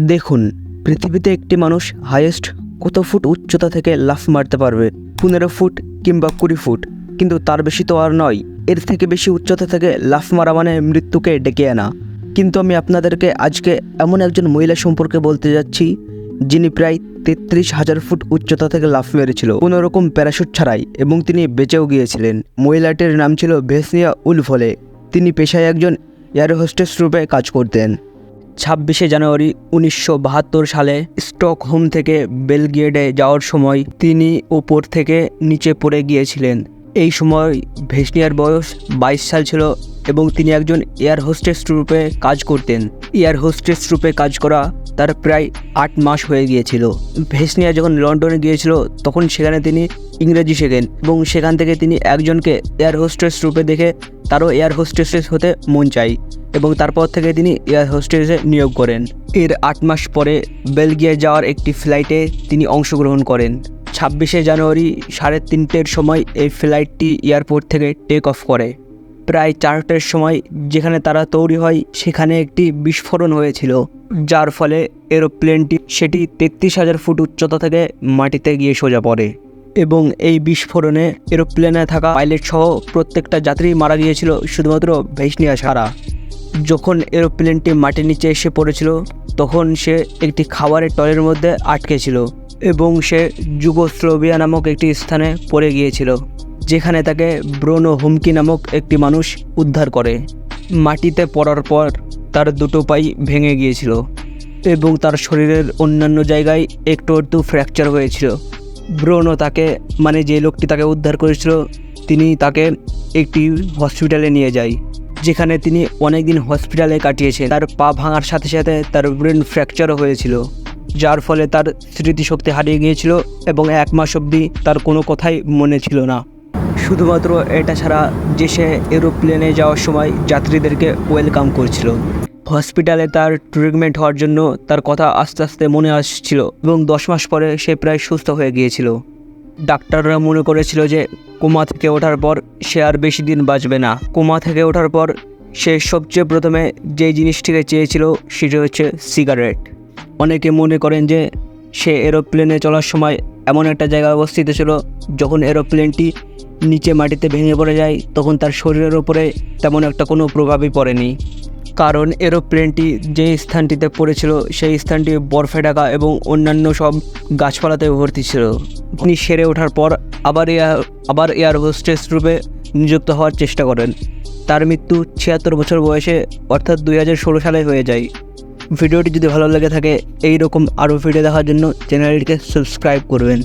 দেখুন, পৃথিবীতে একটি মানুষ হাইয়েস্ট কত ফুট উচ্চতা থেকে লাফ মারতে পারবে? পনেরো ফুট কিংবা কুড়ি ফুট। কিন্তু তার বেশি তো আর নয়। এর থেকে বেশি উচ্চতা থেকে লাফ মারা মানে মৃত্যুকে ডেকে আনা। কিন্তু আমি আপনাদেরকে আজকে এমন একজন মহিলা সম্পর্কে বলতে যাচ্ছি, যিনি প্রায় তেত্রিশ হাজার ফুট উচ্চতা থেকে লাফ মেরেছিল। কোনো রকম প্যারাশুট ছাড়াই এবং তিনি বেঁচেও গিয়েছিলেন। মহিলাটির নাম ছিল ভেসনিয়া উলফলে। তিনি পেশায় একজন এয়ার হোস্টেস রূপে কাজ করতেন। ছাব্বিশে জানুয়ারি উনিশশো বাহাত্তর সালে স্টকহোম থেকে বেলগিয়েডে যাওয়ার সময় তিনি ওপর থেকে নিচে পড়ে গিয়েছিলেন। এই সময় ভেসনিয়ার বয়স বাইশ সাল ছিল এবং তিনি একজন এয়ার হোস্টেস রূপে কাজ করতেন। এয়ার হোস্টেস রূপে কাজ করা তার প্রায় আট মাস হয়ে গিয়েছিল। ভেসনিয়া যখন লন্ডনে গিয়েছিল, তখন সেখানে তিনি ইংরেজি শেখেন এবং সেখান থেকে তিনি একজনকে এয়ার হোস্টেস রূপে দেখে তারও এয়ার হোস্টেস হতে মন চাই এবং তারপর থেকে তিনি এয়ার হোস্টেসে নিয়োগ করেন। এর আট মাস পরে বেলগিয়া যাওয়ার একটি ফ্লাইটে তিনি অংশগ্রহণ করেন। ছাব্বিশে জানুয়ারি সাড়ে তিনটের সময় এই ফ্লাইটটি এয়ারপোর্ট থেকে টেক অফ করে। প্রায় চারটের সময় যেখানে তারা তৈরি হয়, সেখানে একটি বিস্ফোরণ হয়েছিল। যার ফলে এরোপ্লেনটি সেটি তেত্রিশ হাজার ফুট উচ্চতা থেকে মাটিতে গিয়ে সোজা পড়ে এবং এই বিস্ফোরণে এরোপ্লেনে থাকা পাইলট সহ প্রত্যেকটা যাত্রী মারা গিয়েছিল, শুধুমাত্র ভেসনিয়া ছাড়া। যখন এরোপ্লেনটি মাটির নিচে এসে পড়েছিল, তখন সে একটি খাবারের টলের মধ্যে আটকে ছিল এবং সে যুগোস্লোভিয়া নামক একটি স্থানে পড়ে গিয়েছিল। যেখানে তাকে ব্রোনো হুমকি নামক একটি মানুষ উদ্ধার করে। মাটিতে পড়ার পর তার দুটো পাই ভেঙে গিয়েছিল এবং তার শরীরের অন্যান্য জায়গায় একটু একটু ফ্র্যাকচার হয়েছিল। ব্রোনো তাকে মানে যে লোকটি তাকে উদ্ধার করেছিল, তিনি তাকে একটি হসপিটালে নিয়ে যায়, যেখানে তিনি অনেক দিন হসপিটালে কাটিয়েছেন। তার পা ভাঙার সাথে সাথে তার ব্রেন ফ্র্যাকচারও হয়েছিল, যার ফলে তার স্মৃতিশক্তি হারিয়ে গিয়েছিল এবং এক মাস অবধি তার কোনো কথাই মনে ছিল না। শুধুমাত্র এটা ছাড়া যে সে এরোপ্লেনে যাওয়ার সময় যাত্রীদেরকে ওয়েলকাম করছিল। হসপিটালে তার ট্রিটমেন্ট হওয়ার জন্য তার কথা আস্তে আস্তে মনে আসছিল এবং দশ মাস পরে সে প্রায় সুস্থ হয়ে গিয়েছিল। ডাক্তাররা মনে করেছিল যে কোমা থেকে ওঠার পর সে আর বেশি দিন বাঁচবে না। কোমা থেকে ওঠার পর সে সবচেয়ে প্রথমে যে জিনিসটিকে চেয়েছিল সেটি হচ্ছে সিগারেট। অনেকে মনে করেন যে সে এরোপ্লেনে চলার সময় এমন একটা জায়গায় অবস্থিত ছিল যখন এরোপ্লেনটি নিচে মাটিতে ভেঙে পড়ে যায়, তখন তার শরীরের ওপরে তেমন একটা কোনো প্রভাবই পড়েনি। কারণ এরোপ্লেনটি যে স্থানটিতে পড়েছিল, সেই স্থানটি বরফে ঢাকা এবং অন্যান্য সব গাছপালাতে ভর্তি ছিল। তিনি সেরে ওঠার পর আবার এয়ার আবার এয়ার হোস্টেস রূপে নিযুক্ত হওয়ার চেষ্টা করেন। তার মৃত্যু ছিয়াত্তর বছর বয়সে, অর্থাৎ দুই হাজার ষোলো সালে হয়ে যায়। ভিডিওটি যদি ভালো লেগে থাকে এই রকম আরও ভিডিও দেখার জন্য চ্যানেলটিকে সাবস্ক্রাইব করবেন।